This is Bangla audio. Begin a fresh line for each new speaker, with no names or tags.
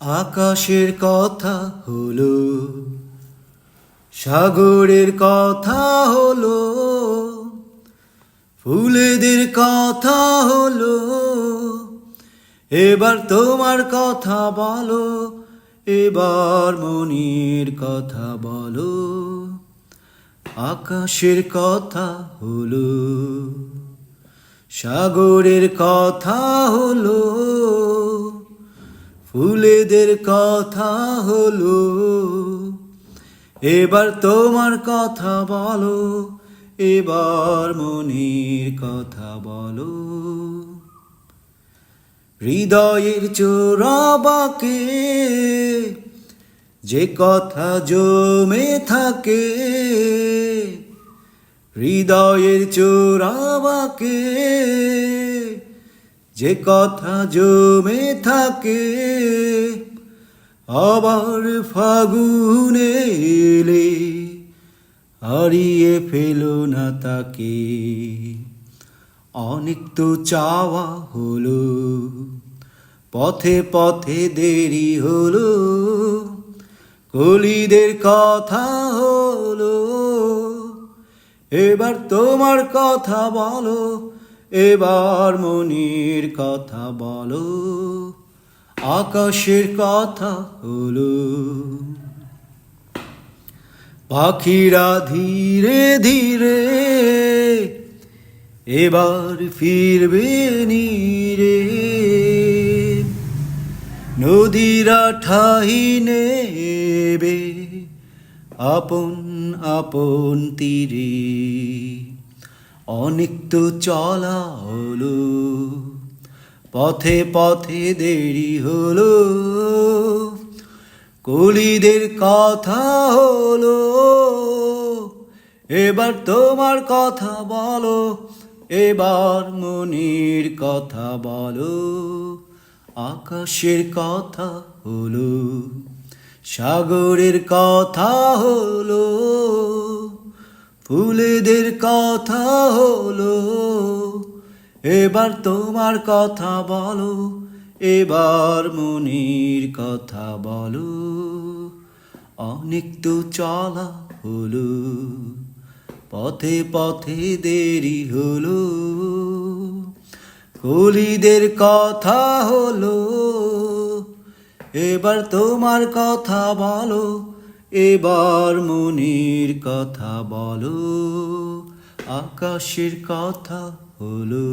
আকাশের কথা হলো, সাগরের কথা হলো, ফুলেদের কথা হলো। এবার তোমার কথা বলো, এবার মনির কথা বলো। আকাশের কথা হলো, সাগরের কথা হলো। ফুলেদের কথা হলো, এবার তোমার কথা বলো, এবার মনির কথা বলো। হৃদয়ের চোরাবাকে যে কথা জমে থাকে, হৃদয়ের চোরাবাকে যে কথা জমে থাকে, আবার ফাগুনে এলে হারিয়ে ফেলো না তাকে। অনেক তো চাওয়া হলো, পথে পথে দেরি হলো, কলিদের কথা হলো। এবার তোমার কথা বলো এবার মনির কথা বলো, আকাশের কথা হলো। পাখিরা ধীরে ধীরে এবার ফিরবে নীরে। নদীরা ঠাই নেবে, আপন আপন তীরে। অনেক তো চলা হলো, পথে পথে দেরি হলো, কলিদের কথা হলো, এবার তোমার কথা বলো, এবার মনির কথা বলো, আকাশের কথা হলো, সাগরের কথা হলো ফুলেদের কথা হলো, এবার তোমার কথা বলো, এবার মনির কথা বলো। অনেক তো চলা হলো, পথে পথে দেরি হলো। কলিদের কথা হলো, এবার তোমার কথা বলো এবার মনির কথা বলো আকাশের কথা হলো।